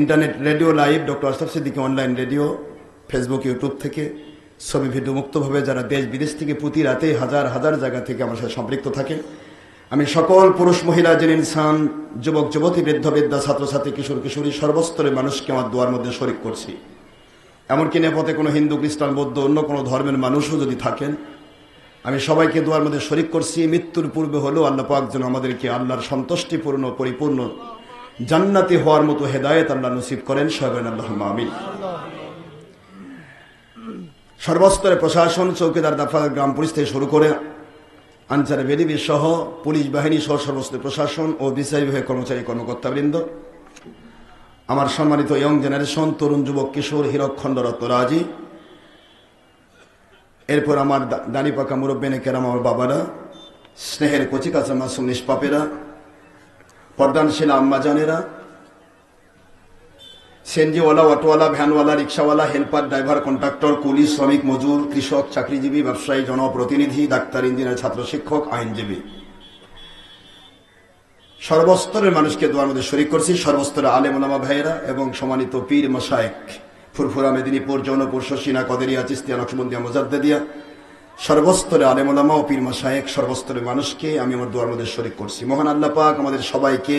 Internet radio live, doctor Ashraf Siddiqui online radio Facebook YouTube থেকে ছবি video মুক্তভাবে যারা দেশ বিদেশ থেকে প্রতি রাতে হাজার হাজার জায়গা থেকে আমার সাথে সম্পৃক্ত থাকে আমি সকল পুরুষ, মহিলা, যিনি ইনসান, যুবক, যুবতী, বৃদ্ধ, বৃদ্ধা, ছাত্রছাত্রী, কিশোর, কিশোরী, সর্বস্তরের মানুষকে আমার দোয়ার মধ্যে শরিক করছি। এমনকি নেপথে কোনো হিন্দু, খ্রিস্টান, বৌদ্ধ, অন্য কোনো ধর্মের মানুষও যদি থাকেন, আমি সবাইকে দোয়ার মধ্যে শরিক করছি। মৃত্যুর পূর্বে হলেও আল্লাহ পাক যেন আমাদেরকে আল্লাহর সন্তুষ্টিপূর্ণ, পরিপূর্ণ জান্নাতি হওয়ার মতো হেদায়েত আল্লাহ নসিব করেন সাহেবেন আল্লাহ আমিন। সর্বস্তরে প্রশাসন, চৌকিদার দফা গ্রাম পুলিশ থেকে শুরু করে আনসার বেদিবি সহ পুলিশ বাহিনী সহ সর্বস্তরের প্রশাসন ও বিচার বিভাগের কর্মচারী, কর্মকর্তাবৃন্দ, আমার সম্মানিত ইয়ং জেনারেশন তরুণ যুবক, কিশোর, হীরক, খণ্ডরত্ন, রাজি। এরপর আমার দানি পাকা মুরব্বেনে কেরাম আমার বাবারা, স্নেহের কচি কাঁচা মাসুম নিষ্পাপেরা পর্দানশীল আম্মাজানেরা, সেনজিওয়ালা, অটোওয়ালা, ভ্যানওয়ালা, রিক্সাওয়ালা, হেল্পার, ড্রাইভার কন্ট্রাক্টর কুলি শ্রমিক, মজুর, কৃষক, চাকরিজীবী, ব্যবসায়ী, জনপ্রতিনিধি, ডাক্তার, ইঞ্জিনিয়ার, ছাত্র শিক্ষক, আইনজীবী। সর্বস্তরের মানুষকে দোয়ার মধ্যে শরিক করছি। সর্বস্তরে আলেম ওলামা ভাইয়েরা এবং সম্মানিত পীর মশায়েক ফুরফুরা মেদিনীপুর, জৌনপুর, শশিনা, কদেরিয়া, চিস্তিয়া, নকশবন্দিয়া, মোজাদ্দেদিয়া সর্বস্তরে আলেম ওলামা ও পীর মশায়েক সর্বস্তরের মানুষকে আমি আমার দোয়ার মধ্যে শরিক করছি। মহান আল্লাহ পাক আমাদের সবাইকে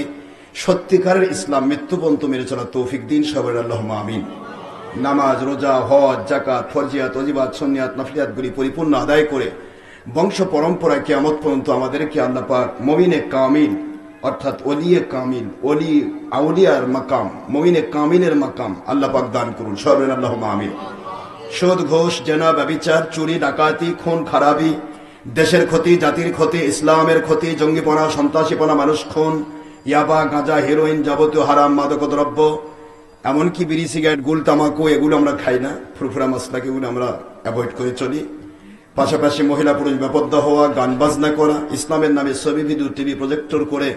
সত্যিকারের ইসলাম মৃত্যু পর্যন্ত মেরে চলা তৌফিক দিন সবাই আল্লাহ আমিন। নামাজ, রোজা, হজ জাকাত ফরজিয়াত অজিবাত সন্নিয়াত, নফলিয়াতগুলি পরিপূর্ণ আদায় করে বংশ পরম্পরায় কেয়ামত পর্যন্ত আমাদেরকে আল্লাহ পাক মমিনে কামিল, অর্থাৎ অলিয়ে কামিল অলি আউলিয়ার মাকাম, মমিনে কামিলের মাকাম আল্লাহ পাক দান করুন। সর্বেন আল্লাহ আমিন। সুদ ঘোষ, জেনা, ব্যবিচার, চুরি, ডাকাতি, খুন, খারাপি, দেশের ক্ষতি, জাতির ক্ষতি, ইসলামের ক্ষতি, জঙ্গিপনা, সন্ত্রাসীপনা, মানুষ খুন, ইয়াবা, গাঁজা হেরোইন যাবতীয় হারাম মাদক দ্রব্য এমনকি বিড়ি, সিগারেট, গুল, তামাকু, এগুলো আমরা খাই না। ফুরফুরা মশলাকে এগুলো আমরা অ্যাভয়েড করে চলি। পাশাপাশি মহিলা পুরুষ বেপদ্দ হওয়া, গান বাজনা করা, ইসলামের নামে ছবি বিদ্যুৎ টিভি প্রজেক্টর করে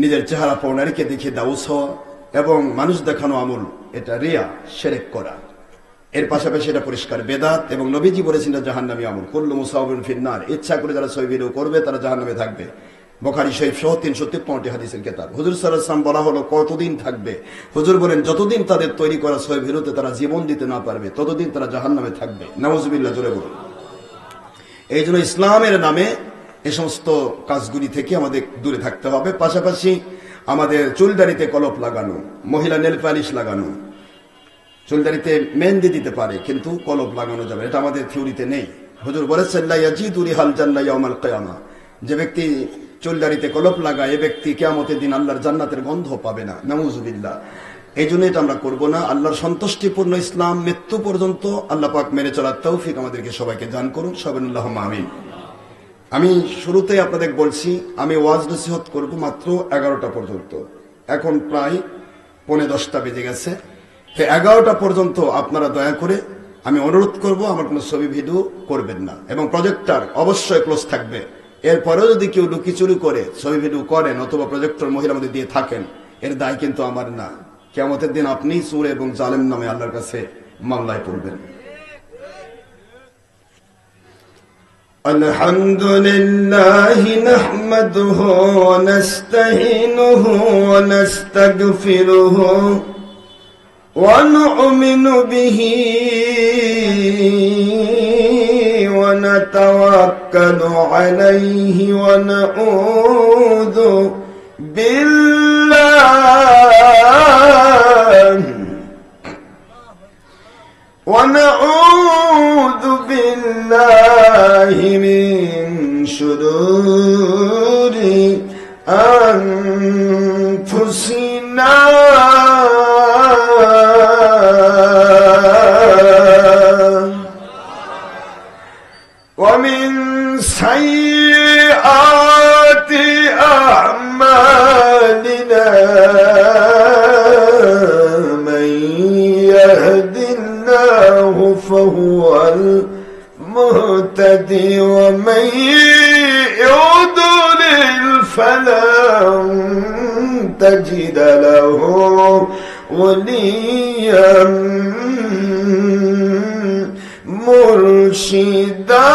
নিজের চেহারা পৌনারীকে দেখিয়ে দাউস হওয়া এবং মানুষ দেখানো আমল, এটা রিয়া, সেরেক করা। এর পাশাপাশি এটা পরিষ্কার, বেদাত এবং নবীজি বলেছেন জাহান্নামী আমল, কুল্লু মুসাউবিন ইচ্ছা করে যারা ছবি করবে, তারা জাহান নামে থাকবে। বখারি, শরীফ সহ তিনশো তিপ্পনটি হাদিসের কেতাব। হুজুর সাল্লাম বলা হলো, কতদিন থাকবে? হুজুর বলেন, যতদিন তাদের তৈরি করা ছবি ভিডিওতে তারা জীবন দিতে না পারবে, ততদিন তারা জাহান্নামে থাকবে। নওয়াজবিল্লাহ জোরে বলুন। এই জন্য ইসলামের নামে এ সমস্ত কাজগুলি থেকে আমাদের দূরে থাকতে হবে। পাশাপাশি আমাদের চুলদারিতে কলপ লাগানো, মহিলা নেল পালিশ লাগানো চুলদারিতে মেহেন্দি দিতে পারে, কিন্তু কলপ লাগানো যাবে এটা আমাদের থিওরিতে নেই। হুজুর বলেছেন লাইয়াজিদুরি হাল জান্নাহ ইয়াউমাল কিয়ামা যে ব্যক্তি চুলদারিতে কলপ লাগায়, এ ব্যক্তি কিয়ামতের দিন আল্লাহর জান্নাতের গন্ধ পাবে না। নাউজুবিল্লাহ এই জন্য এটা আমরা করব না। আল্লাহর সন্তুষ্টিপূর্ণ ইসলাম মৃত্যু পর্যন্ত আল্লাহ পাক মেনে চলার তৌফিক আমাদেরকে সবাইকে দান করুন। সবেনুল্লাহ আমিন। আমি শুরুতেই আপনাদের বলছি, আমি ওয়াজ নসিহত করব মাত্র এগারোটা পর্যন্ত। এখন প্রায় পৌনে দশটা বেজে গেছে। তো এগারোটা পর্যন্ত আপনারা দয়া করে আমি অনুরোধ করব আমার কোনো ছবি ভিডিও করবেন না এবং প্রজেক্টর অবশ্যই ক্লোজ থাকবে এরপরেও যদি কেউ লুকিচুরি করে ছবি ভিডিও করেন অথবা প্রজেক্টর মহিলা মধ্যে দিয়ে থাকেন এর দায় কিন্তু আমার না কেমতের দিন আপনি সুর এবং জালেম নামে আল্লাহর কাছে মামলায় পড়বেন الحمد لله نحمده ونستعينه ونستغفره ونؤمن به ونتوكل عليه ونعوذ بالله ونعوذ بالله سيئات أعمالنا. من يهد الله فهو المهتدي ومن يضلل فلن تجد له وليا. مرشدا.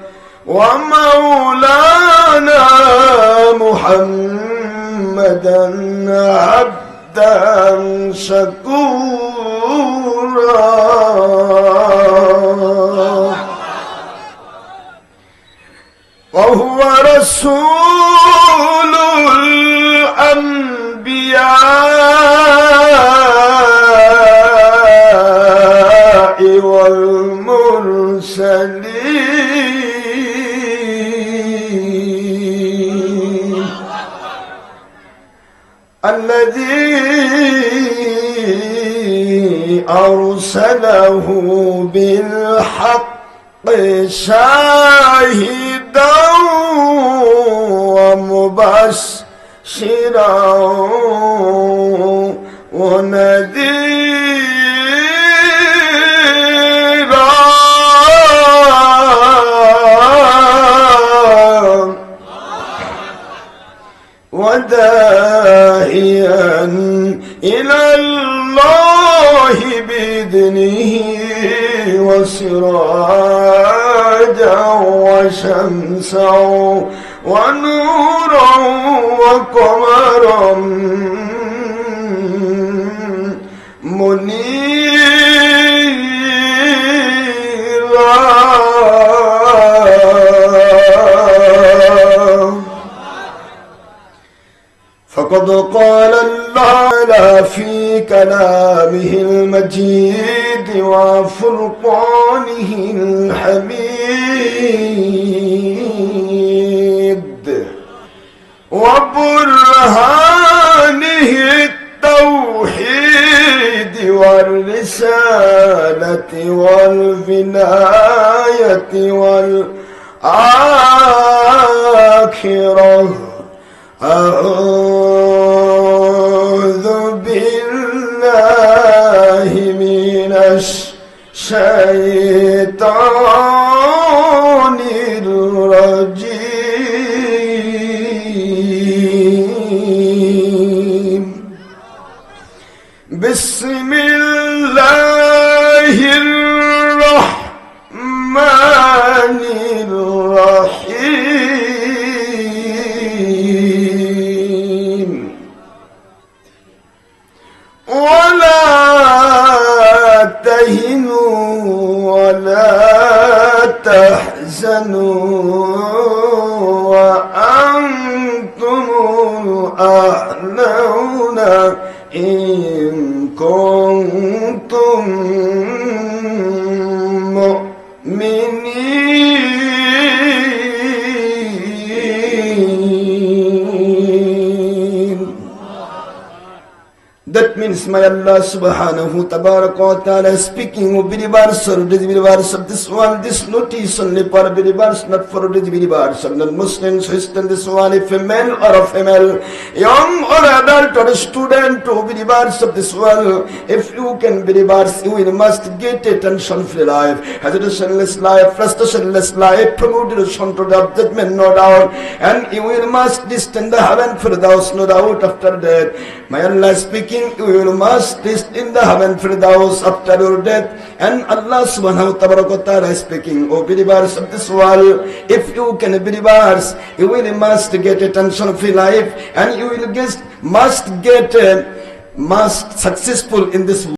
ومولانا محمدا عبدا شكورا. وهو رسول الأنبياء والمرسلين. بالحق شاهدا ومبشرا ونذيرا. وشمسا ونورا وقمرا منيرا. فقد قال الله في كلامه المجيد وفرقانه الحميد. وبرهانه التوحيد والرسالة والولاية والآخرة أعوذ بالله من الشيطان জানু means my Allah subhanahu wa ta'ala speaking of believers or disbelievers of this one, this notice only for believers, not for disbelievers, of non-Muslims stand this one, if a male or a female, young or adult or a student to believers of this world, if you can believers, you will must get a tension-free life, hesitationless life, frustrationless life, promotion to the judgment, no doubt, and you will must descend the heaven for those, no doubt, after death. My Allah speaking, you will must this in the heaven those after your death. And Allah subhanahu wa ta'ala is speaking, O believers of this world, if you can believers, you will must get a tension-free life, and you will get, must get, uh, must successful in this